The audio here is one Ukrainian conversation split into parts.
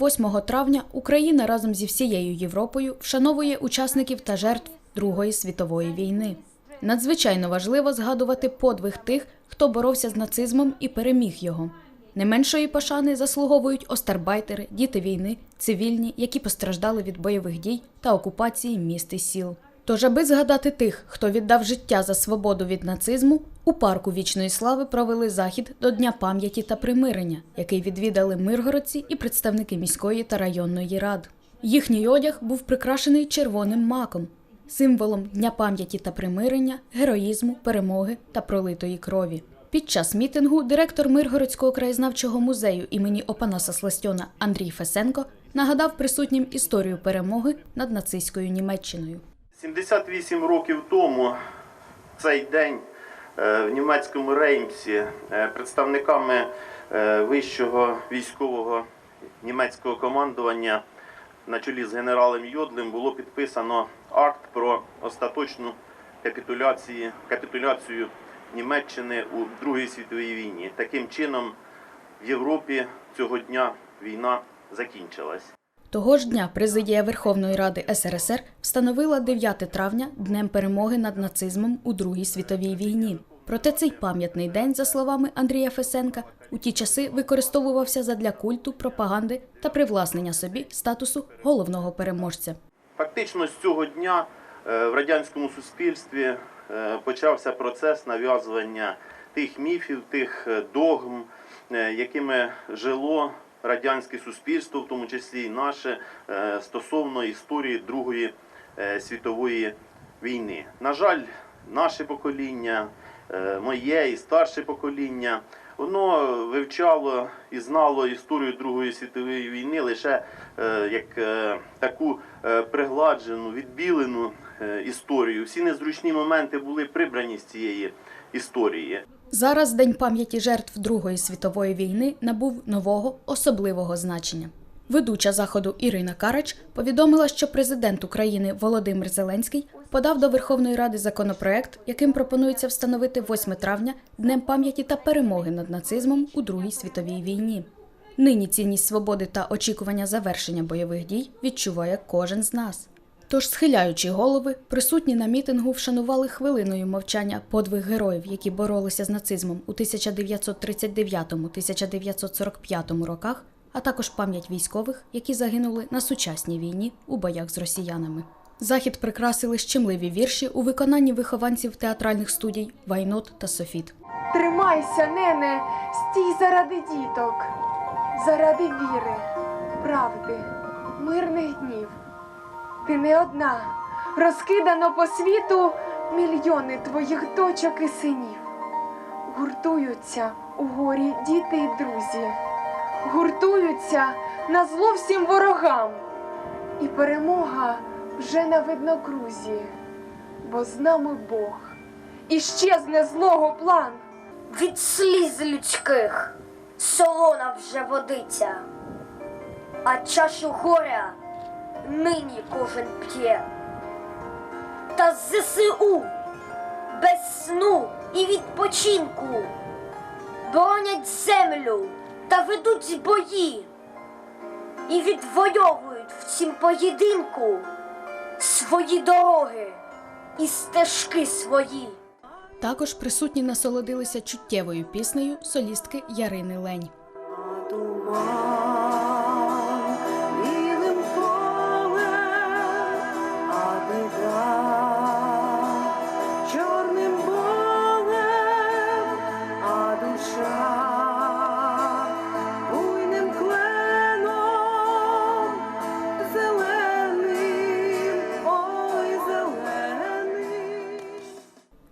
8 травня Україна разом зі всією Європою вшановує учасників та жертв Другої світової війни. Надзвичайно важливо згадувати подвиг тих, хто боровся з нацизмом і переміг його. Не меншої пошани заслуговують остарбайтери, діти війни, цивільні, які постраждали від бойових дій та окупації міст і сіл. Тож, аби згадати тих, хто віддав життя за свободу від нацизму, у парку вічної слави провели захід до Дня пам'яті та примирення, який відвідали миргородці і представники міської та районної рад. Їхній одяг був прикрашений червоним маком, символом Дня пам'яті та примирення, героїзму, перемоги та пролитої крові. Під час мітингу директор Миргородського краєзнавчого музею імені Опанаса Сластьона Андрій Фесенко нагадав присутнім історію перемоги над нацистською Німеччиною. 78 років тому в цей день е, в німецькому Реймсі е, представниками е, вищого військового німецького командування на чолі з генералом Йодлем було підписано акт про остаточну капітуляцію, капітуляцію Німеччини у Другій світовій війні. Таким чином в Європі цього дня війна закінчилась. Того ж дня президія Верховної Ради СРСР встановила 9 травня днем перемоги над нацизмом у Другій світовій війні. Проте цей пам'ятний день, за словами Андрія Фесенка, у ті часи використовувався задля культу, пропаганди та привласнення собі статусу головного переможця. Фактично з цього дня е, в радянському суспільстві е, почався процес нав'язування тих міфів, тих е, догм, якими жило радянське суспільство, в тому числі і наше, е, стосовно історії Другої е, світової війни. На жаль, наше покоління, е, моє і старше покоління, воно вивчало і знало історію Другої світової війни лише як таку пригладжену, відбілену історію. Всі незручні моменти були прибрані з цієї історії. Зараз День пам'яті жертв Другої світової війни набув нового особливого значення. Ведуча заходу Ірина Карач повідомила, що президент України Володимир Зеленський подав до Верховної Ради законопроект, яким пропонується встановити 8 травня днем пам'яті та перемоги над нацизмом у Другій світовій війні. Нині цінність свободи та очікування завершення бойових дій відчуває кожен з нас. Тож, схиляючи голови, присутні на мітингу вшанували хвилиною мовчання подвиг героїв, які боролися з нацизмом у 1939-1945 роках, а також пам'ять військових, які загинули на сучасній війні у боях з росіянами. Захід прикрасили щемливі вірші у виконанні вихованців театральних студій Вайнот та Софіт. Тримайся, нене, стій заради діток, заради віри, правди, мирних днів. Ти не одна, розкидано по світу мільйони твоїх дочок і синів. Гуртуються у горі діти й друзі, гуртуються на зло всім ворогам. І перемога вже на виднокрузі, бо з нами Бог. І щезне злого план. Від сліз людських солона вже водиться, а чашу горя нині кожен п'є. Та з ЗСУ без сну і відпочинку боронять землю та ведуть бої і відвоюють в цім поєдинку свої дороги і стежки свої. Також присутні насолодилися чуттєвою піснею солістки Ярини Лень.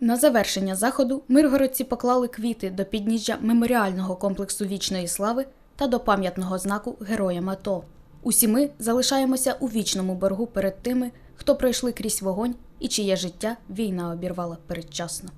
На завершення заходу миргородці поклали квіти до підніжжя меморіального комплексу вічної слави та до пам'ятного знаку Героям АТО. Усі ми залишаємося у вічному боргу перед тими, хто пройшли крізь вогонь і чиє життя війна обірвала передчасно.